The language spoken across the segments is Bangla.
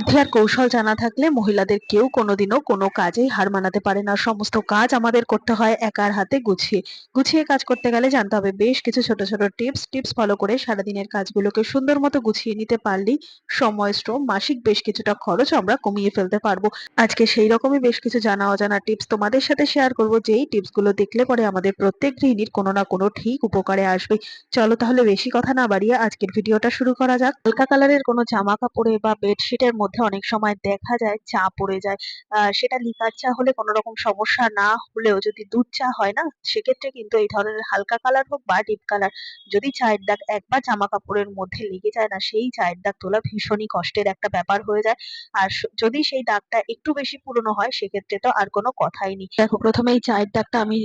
বুদ্ধি আর কৌশল জানা থাকলে মহিলাদের কেউ কোনোদিনও কোনো কাজেই হার মানাতে পারে না। সমস্ত কাজ আমাদের করতে হয় একার হাতে গুছিয়ে। গুছিয়ে কাজ করতে গেলে জানতে হবে বেশ কিছু ছোট ছোট টিপস। টিপস ফলো করে সারাদিনের কাজগুলোকে সুন্দর মতো গুছিয়ে নিতে পারলেই সময়, শ্রম, মাসিক বেশ কিছুটা খরচ আমরা কমিয়ে ফেলতে পারব। আজকে সেই রকমই বেশ কিছু জানা অজানা টিপস তোমাদের সাথে শেয়ার করব। যেই টিপসগুলো দেখলে পরে আমাদের প্রত্যেক গৃহিণীর কোনো না কোনো ঠিক উপকারে আসবে। চলো তাহলে বেশি কথা না বাড়িয়ে আজকের ভিডিওটা শুরু করা যাক। হালকা কালারের কোনো জামা কাপড়ে বা বেডশিটের মধ্যে অনেক সময় দেখা যায় চা পড়ে যায়। সেটা লিকার চা হলে কোনো রকম সমস্যা না হলেও যদি দুধ চা হয় না, সেক্ষেত্রে কিন্তু এই ধরনের হালকা কালার হোক বা ডিপ কালার যদি চায়ের দাগ একবার জামা কাপড়ের মধ্যে লেগে যায় না, সেই চায়ের দাগ তোলা ভীষণই কষ্টের একটা ব্যাপার হয়ে যায়। আর যদি সেই দাগটা একটু বেশি পুরনো হয়, সেক্ষেত্রে তো আর কোনো কথাই নেই। দেখো, প্রথমে এই চায়ের দাগটা আমি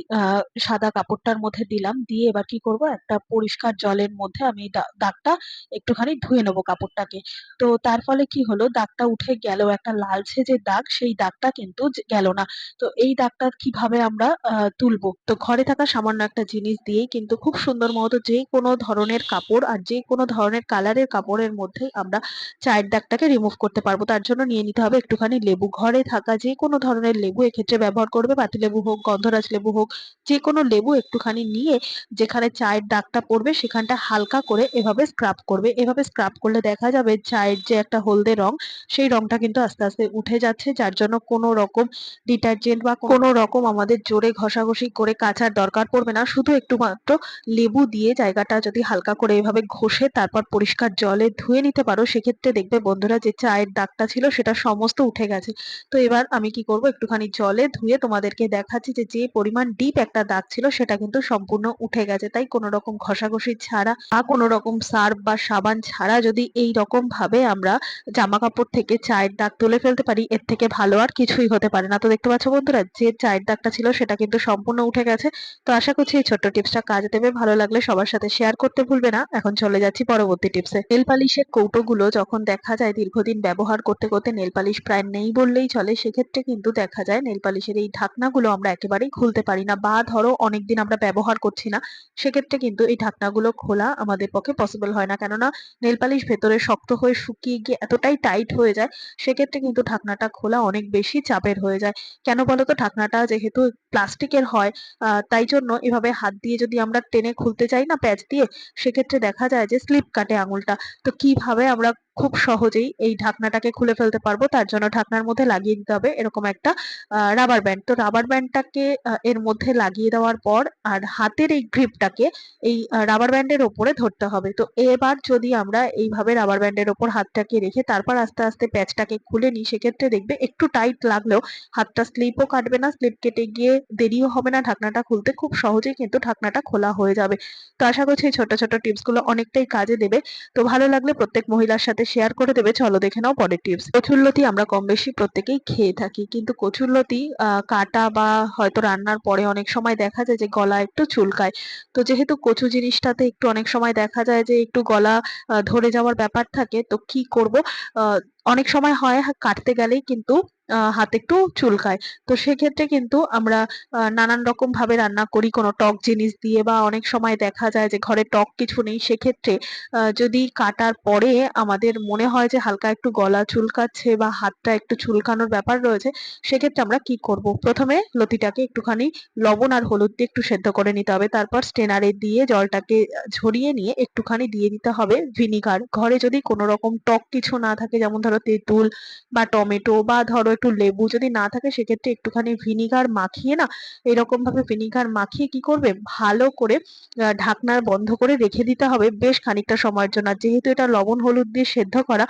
সাদা কাপড়টার মধ্যে দিলাম। দিয়ে এবার কি করব? একটা পরিষ্কার জলের মধ্যে আমি দাগটা একটুখানি ধুয়ে নেব কাপড়টাকে। তো তার ফলে কি হলো? দাগটা উঠে গেল একটা লালচে যে দাগ, সেই দাগটা কিন্তু গেল না। তো এই দাগটা কীভাবে আমরা তুলবো? তো ঘরে থাকা সামান্য একটা জিনিস দিয়েই কিন্তু খুব সুন্দর মতো যে কোনো ধরনের কাপড় আর যে কোনো ধরনের কালারের কাপড়ের মধ্যেই আমরা চায়ের দাগটাকে রিমুভ করতে পারব। তার জন্য নিয়ে নিতে হবে একটুখানি লেবু। ঘরে থাকা যে কোনো ধরনের লেবু এক্ষেত্রে ব্যবহার করবে। পাতিলেবু হোক, গন্ধরাজ লেবু হোক, যে কোনো লেবু একটুখানি নিয়ে যেখানে চায়ের দাগটা পড়বে, সেখানটা হালকা করে এভাবে স্ক্রাব করবে। এভাবে স্ক্রাব করলে দেখা যাবে চায়ের যে একটা হলদে রং সেই রংটা কিন্তু আস্তে আস্তে উঠে যাচ্ছে, যার জন্য কোনো রকম ডিটারজেন্ট বা কোনো রকম আমাদের জোরে ঘষাঘষি করে কাচার দরকার পড়বে না। শুধু একটু মাত্র লেবু দিয়ে জায়গাটা যদি হালকা করে এভাবে ঘষে তারপর পরিষ্কার জলে ধুয়ে নিতে পারো, সেক্ষেত্রে দেখবে বন্ধুরা যে চায়ের দাগটা ছিল সেটা সমস্ত উঠে গেছে। তো এবার আমি কি করব, একটুখানি জলে ধুয়ে তোমাদেরকে দেখাচ্ছি যে যে পরিমাণ ডিপ একটা দাগ ছিল সেটা কিন্তু সম্পূর্ণ উঠে গেছে। তাই কোনো রকম ঘষাঘষি ছাড়া বা কোনো রকম সার্ফ বা সাবান ছাড়া যদি এই রকম ভাবে আমরা জামা কাপড় থেকে চায়ের দাগ তুলে ফেলতে পারি, এর থেকে ভালো আর কিছুই হতে পারে না। তো দেখতে পাচ্ছ বন্ধুরা, যে চায়ের দাগটা ছিল সেটা কিন্তু সম্পূর্ণ উঠে গেছে। তো আশা করছি এই ছোট্ট টিপসটা কাজ দেবে। ভালো লাগলে সবার সাথে শেয়ার করতে ভুলবে না। এখন চলে যাচ্ছি পরবর্তী টিপসে। নেল পালিশের কৌটোগুলো যখন দেখা যায় দীর্ঘদিন ব্যবহার করতে করতে নেল পালিশ প্রায় নেই বললেই চলে, সেক্ষেত্রে কিন্তু দেখা যায় নেল পালিশের এই ঢাকনাগুলো আমরা একেবারেই খুলতে পারি না বা ধরো অনেকদিন আমরা ব্যবহার করছি না, সেক্ষেত্রে কিন্তু এই ঢাকনাগুলো খোলা আমাদের পক্ষে পসিবল হয় না। কেননা নেল পালিশ ভেতরে শক্ত হয়ে শুকিয়ে গিয়ে এতটাই টাইট হয়ে যায়, সেক্ষেত্রে কিন্তু ঢাকনাটা খোলা অনেক বেশি চাপের হয়ে যায়। কেন বলতো? ঢাকনাটা যেহেতু প্লাস্টিকের হয় তাই জন্য এভাবে হাত দিয়ে যদি আমরা টেনে খুলতে চাই না, প্যাচ দিয়ে, সেক্ষেত্রে দেখা যায় যে স্লিপ কাটে আঙুলটা। তো কীভাবে আমরা খুব সহজেই এই ঢাকনাটাকে খুলে ফেলতে পারব। তার জন্য ঢাকনার মধ্যে লাগিয়ে দিতে হবে এরকম একটা রাবার ব্যান্ড তো রাবার ব্যান্ডটাকে এর মধ্যে লাগিয়ে দেওয়ার পর আর হাতের এই গ্রিপটাকে এই রাবার ব্যান্ডের ওপরে ধরতে হবে। তো এবার যদি আমরা এইভাবে রাবার ব্যান্ডের ওপর হাতটাকে রেখে তারপর আস্তে আস্তে প্যাচটাকে খুলে নিই, সেক্ষেত্রে দেখবে একটু টাইট লাগলেও হাতটা স্লিপও কাটবে না স্লিপ কেটে গিয়ে দেরিও হবে না, ঢাকনাটা খুলতে খুব সহজেই কিন্তু ঢাকনাটা খোলা হয়ে যাবে। তো আশা করছি এই ছোট ছোট টিপসগুলো অনেকটাই কাজে দেবে। তো ভালো লাগলে প্রত্যেক মহিলার সাথে শেয়ার করে দেবে। চলো দেখে নাও পরের টিপস কচুরলতি আমরা কম বেশি প্রত্যেকেই খেয়ে থাকি। কিন্তু কচুরলতি কাটা বা হয়তো রান্নার পরে অনেক সময় দেখা যায় যে গলা একটু চুলকায়। তো যেহেতু কচু জিনিসটাতে একটু অনেক সময় দেখা যায় যে একটু গলা ধরে যাওয়ার ব্যাপার থাকে, তো কি করব? অনেক সময় হয় কাটতে গেলেই কিন্তু হাত একটু চুলকায়। তো সেক্ষেত্রে কিন্তু আমরা নানান রকম ভাবে রান্না করি। কোনো টক জিনিস দিয়ে বা অনেক সময় দেখা যায় যে ঘরে টক কিছু নেই, সেক্ষেত্রে যদি কাটার পরে আমাদের মনে হয় যে হালকা একটু গলা চুলকাচ্ছে বা হাতটা একটু চুলকানোর ব্যাপার রয়েছে, সেক্ষেত্রে আমরা কি করব? প্রথমে লতিটাকে একটুখানি লবণ আর হলুদ দিয়ে একটু সেদ্ধ করে নিতে হবে। তারপর স্টেনারে দিয়ে জলটাকে ঝরিয়ে নিয়ে একটুখানি দিয়ে দিতে হবে ভিনিগার। ঘরে যদি কোনো রকম টক কিছু না থাকে, যেমন ধরো তেঁতুল বা টমেটো বা ধরো একটু লেবু যদি না থাকে, সেক্ষেত্রে একটুখানি ভিনিগার মাখিয়ে না এরকম ভাবে ভিনিগার মাখিয়ে কি করবে? ভালো করে ঢাকনার বন্ধ করে রেখে দিতে হবে বেশ খানিকটা সময়ের জন্য। আর যেহেতু এটা লবণ হলুদ দিয়ে সেদ্ধ করা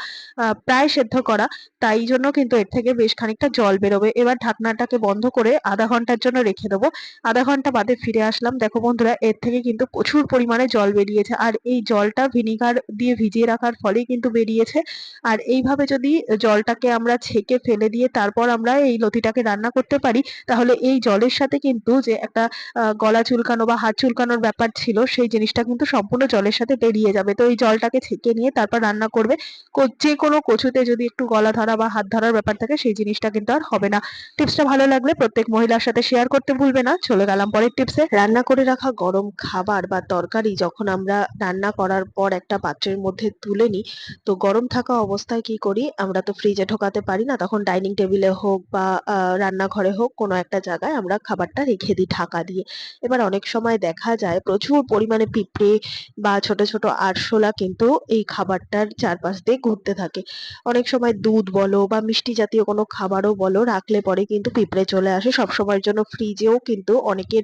প্রায় সেদ্ধ করা, তাই জন্য কিন্তু এর থেকে বেশ খানিকটা জল বেরোবে। এবার ঢাকনাটাকে বন্ধ করে আধা ঘণ্টার জন্য রেখে দেবো। আধা ঘণ্টা বাদে ফিরে আসলাম। দেখো বন্ধুরা, এর থেকে কিন্তু প্রচুর পরিমাণে জল বেরিয়েছে। আর এই জলটা ভিনিগার দিয়ে ভিজিয়ে রাখার ফলেই কিন্তু বেরিয়েছে। আর এইভাবে যদি জলটাকে আমরা ছেঁকে ফেলে দিয়ে তারপর আমরা এই লতিটাকে রান্না করতে পারি, তাহলে এই জলের সাথে কিন্তু যে একটা গলা চুলকানো বা হাত চুলকানোর ব্যাপার ছিল, সেই জিনিসটা কিন্তু সম্পূর্ণ জলের সাথে বেরিয়ে যাবে। তো এই জলটাকে ছেঁকে নিয়ে তারপর রান্না করবে। যে কোনো কচুতে যদি একটু গলা ধরা বা হাত ধরার ব্যাপার থাকে, সেই জিনিসটা কিন্তু আর হবে না। টিপসটা ভালো লাগলে প্রত্যেক মহিলার সাথে শেয়ার করতে ভুলবে না। চলে গেলাম পরের টিপসে। রান্না করে রাখা গরম খাবার বা তরকারি যখন আমরা রান্না করার পর একটা পাত্রের মধ্যে তুলে নিই, তো গরম থাকা অবস্থায় কি করি? আমরা তো ফ্রিজে ঢোকাতে পারি না তখন ডাইনিং টেবিলে হোক বা রান্নাঘরে হোক কোনো একটা জায়গায় আমরা খাবারটা রেখে দিই ঢাকা দিয়ে। এবার অনেক সময় দেখা যায় প্রচুর পরিমাণে পিঁপড়ে বা ছোট, ছোট আরশোলা কিন্তু এই খাবারটার চারপাশ দিয়ে ঘুরতে থাকে। অনেক সময় দুধ বলো বা মিষ্টি জাতীয় কোনো খাবারও বলো রাখলে পরে কিন্তু পিঁপড়ে চলে আসে। সবসময়ের জন্য ফ্রিজেও কিন্তু অনেকের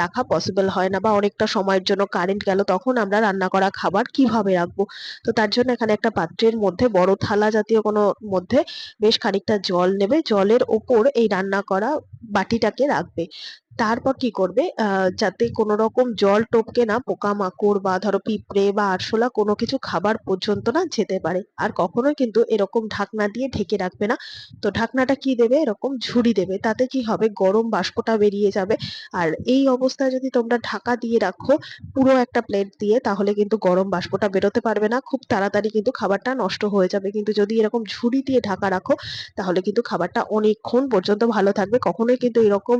রাখা পসিবল হয় না বা অনেকটা সময়ের জন্য কারেন্ট গেল তখন আমরা রান্না করা খাবার কীভাবে রাখব? তো তার জন্য এখানে একটা পাত্রের মধ্যে বড় থালা জাতীয় কোনো মধ্যে বেশ খানিকটা জল নেবে। জলের ওপর এই রান্না করা বাটিটাকে রাখবে। তারপর কি করবে যাতে কোনো রকম জল টপকে না পোকামাকড় বা ধরো পিঁপড়ে বা আরশোলা কোনো কিছু খাবার পর্যন্ত না যেতে পারে। আর কখনোই কিন্তু এরকম ঢাকনা দিয়ে ঢেকে রাখবে না। তো ঢাকনাটা কি দেবে এরকম ঝুড়ি দেবে। তাতে কি হবে গরম বাষ্পটা বেরিয়ে যাবে। আর এই অবস্থায় যদি তোমরা ঢাকা দিয়ে রাখো পুরো একটা প্লেট দিয়ে, তাহলে কিন্তু গরম বাষ্পটা বেরোতে পারবে না। খুব তাড়াতাড়ি কিন্তু খাবারটা নষ্ট হয়ে যাবে। কিন্তু যদি এরকম ঝুড়ি দিয়ে ঢাকা রাখো, তাহলে কিন্তু খাবারটা অনেকক্ষণ পর্যন্ত ভালো থাকবে। কখনোই কিন্তু এরকম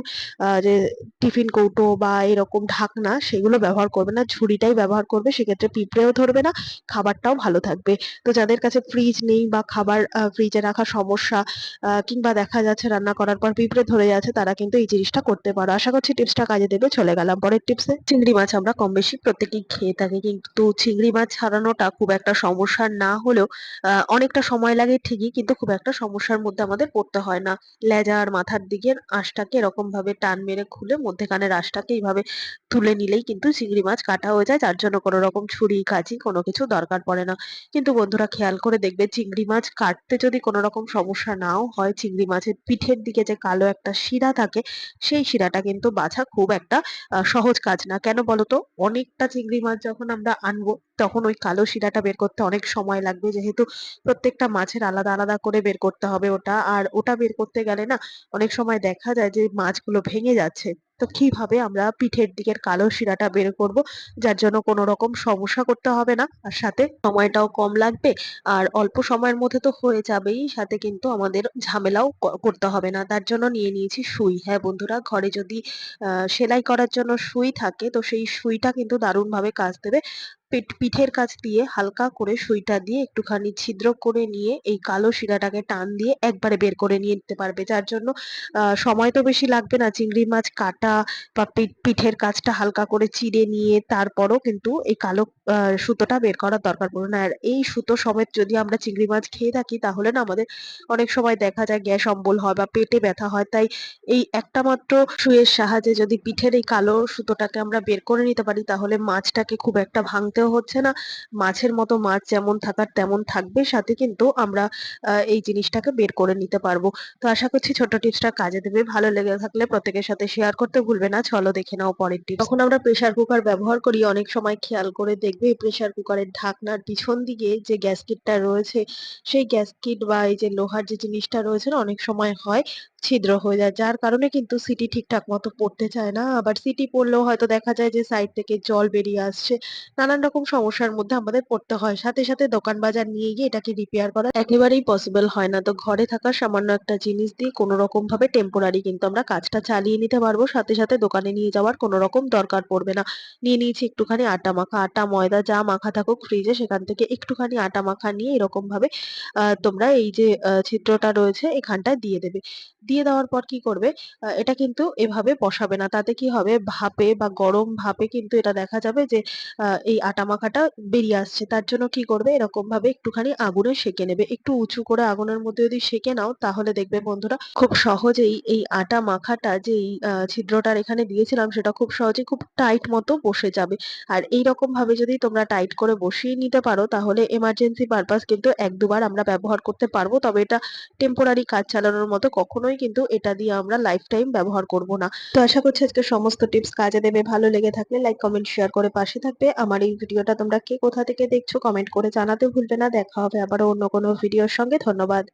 যে টিফিন কৌটো বা এরকম ঢাকনা সেগুলো ব্যবহার করবে না। ঝুড়িটাই ব্যবহার করবে। সেক্ষেত্রে পিঁপড়েও ধরবে না, খাবারটাও ভালো থাকবে। তো যাদের কাছে ফ্রিজ নেই বা খাবার ফ্রিজে রাখার সমস্যা কিংবা দেখা যাচ্ছে রান্না করার পর পিঁপড়ে ধরে যাচ্ছে তারা কিন্তু এই জিনিসটা করতে পারো। আশা করছি টিপসটা কাজে দেবে। চলে গেলাম পরের টিপসে। চিংড়ি মাছ আমরা কম বেশি প্রত্যেকেই খেয়ে থাকি। কিন্তু চিংড়ি মাছ ছাড়ানোটা খুব একটা সমস্যার না হলেও অনেকটা সময় লাগে ঠিকই কিন্তু খুব একটা সমস্যার মধ্যে আমাদের পড়তে হয় না। লেজা আর মাথার দিকের আঁশটাকে এরকমভাবে টান মেরে খুলে মধ্যেখানের আঁশটাকে এইভাবে তুলে নিলেই কিন্তু চিংড়ি মাছ কাটা হয়ে যায়। যার জন্য কোনো রকম ছুরি, কাঁচি কোনো কিছু দরকার পড়ে না। কিন্তু বন্ধুরা খেয়াল করে দেখবে চিংড়ি মাছ কাটতে যদি কোনো রকম সমস্যা নাও হয়, চিংড়ি মাছের পিঠের দিকে যে কালো একটা শিরা থাকে, সেই শিরাটা কিন্তু বাছা খুব একটা সহজ কাজ না। কেন বলতো অনেকটা চিংড়ি মাছ যখন আমরা আনব তখন ওই কালো শিরাটা বের করতে অনেক সময় লাগবে। যেহেতু প্রত্যেকটা মাছের আলাদা, আলাদা করে বের করতে হবে ওটা। আর ওটা বের করতে গেলে না অনেক সময় দেখা যায় যে মাছগুলো ভেঙে যাচ্ছে। তো কীভাবে আমরা পিঠের দিকের কালো শিরাটা বের করব, যার জন্য কোনো রকম সমস্যা করতে হবে না। আর সাথে সময়টাও কম লাগবে। আর অল্প সময়ের মধ্যে তো হয়ে যাবেই। সাথে কিন্তু আমাদের ঝামেলাও করতে হবে না। তার জন্য নিয়ে নিয়েছি সুই। হ্যাঁ বন্ধুরা ঘরে যদি সেলাই করার জন্য সুই থাকে তো সেই সুইটা কিন্তু দারুণভাবে কাজ দেবে। পিঠ পিঠের কাছ দিয়ে হালকা করে সুইটা দিয়ে একটুখানি ছিদ্র করে নিয়ে এই কালো শিরাটাকে টান দিয়ে একবারে বের করে নিয়ে নিতে পারবে। যার জন্য সময় তো বেশি লাগবে না। চিংড়ি মাছ কাটা বা পিঠ, পিঠের কাছটা হালকা করে চিড়ে নিয়ে তারপরও কিন্তু এই কালো সুতোটা বের করার দরকার পড়বে না। আর এই সুতো সমেত যদি আমরা চিংড়ি মাছ খেয়ে থাকি, তাহলে না আমাদের অনেক সময় দেখা যায় গ্যাস অম্বল হয় বা পেটে ব্যথা হয়। তাই এই একটা মাত্র সুইয়ের সাহায্যে যদি পিঠের এই কালো সুতোটাকে আমরা বের করে নিতে পারি, তাহলে মাছটাকে খুব একটা ভাঙতেও হচ্ছে না। মাছের মতো মাছ যেমন থাকার তেমন থাকবে। সাথে কিন্তু আমরা এই জিনিসটাকে বের করে নিতে পারব। তো আশা করছি ছোট্ট টিপসটা কাজে দেবে। ভালো লেগে থাকলে প্রত্যেকের সাথে শেয়ার করতে ভুলবে না। চলো দেখে নাও পরের টিপস। যখন আমরা প্রেসার কুকার ব্যবহার করি, অনেক সময় খেয়াল করে দেখবে প্রেসার কুকারের ঢাকনার পিছন দিকে যে গ্যাসকিটটা রয়েছে, সেই গ্যাসকিট বা এই যে লোহার যে জিনিসটা রয়েছে না, অনেক সময় হয় ছিদ্র হয়ে যায়। যার কারণে কিন্তু সিটি ঠিকঠাক মতো পড়তে চায় না। আবার সিটি পড়লেও হয়তো দেখা যায় যে সাইড থেকে জল বেরিয়ে আসছে। নানান রকম সমস্যার মধ্যে আমাদের পড়তে হয়। সাথে, সাথে দোকান বাজার নিয়ে গিয়ে এটাকে রিপেয়ার করা একেবারেই পসিবল হয় না। তো ঘরে থাকা সামান্য একটা জিনিস দিয়ে কোনো রকম ভাবে টেম্পোরারি কিন্তু আমরা কাজটা চালিয়ে নিতে পারব। সাথে, সাথে দোকানে নিয়ে যাওয়ার কোনো রকম দরকার পড়বে না। নিয়ে নিয়েছি একটুখানি আটা মাখা। আটা, ময়দা যা মাখা থাকুক ফ্রিজে সেখান থেকে একটুখানি আটা মাখা নিয়ে এরকম ভাবে তোমরা এই যে ছিদ্রটা রয়েছে এখানটায় দিয়ে দেবে। দিয়ে দেওয়ার পর কি করবে এটা কিন্তু এভাবে বসাবে না। তাতে কি হবে ভাপে বা গরম ভাপে কিন্তু এটা দেখা যাবে যে এই আটা মাখাটা বেরিয়ে আসছে। তার জন্য কি করবে এরকমভাবে একটুখানি আগুনে সেঁকে নেবে। একটু উঁচু করে আগুনের মধ্যে যদি সেঁকে নাও, তাহলে দেখবে বন্ধুরা খুব সহজেই এই আটা মাখাটা যেই আ ছিদ্রটার এখানে দিয়েছিলাম, সেটা খুব সহজেই খুব টাইট মতো বসে যাবে। আর এইরকমভাবে যদি তোমরা টাইট করে বসিয়ে নিতে পারো, তাহলে এমার্জেন্সি পারপাস কিন্তু এক দুবার আমরা ব্যবহার করতে পারব। তবে এটা টেম্পোরারি কাজ চালানোর মতো কখনোই কিন্তু এটা দিয়ে আমরা লাইফ টাইম ব্যবহার করব না। তো আশা করছি আজকে সমস্ত টিপস কাজে দেবে। ভালো লেগে থাকলে লাইক, কমেন্ট, শেয়ার করে পাশে থাকবে। আমার এই ভিডিওটা তোমরা কে কোথা থেকে দেখছ কমেন্ট করে জানাতে ভুলবে না। দেখা হবে আবারও অন্য কোনো ভিডিওর সঙ্গে। ধন্যবাদ।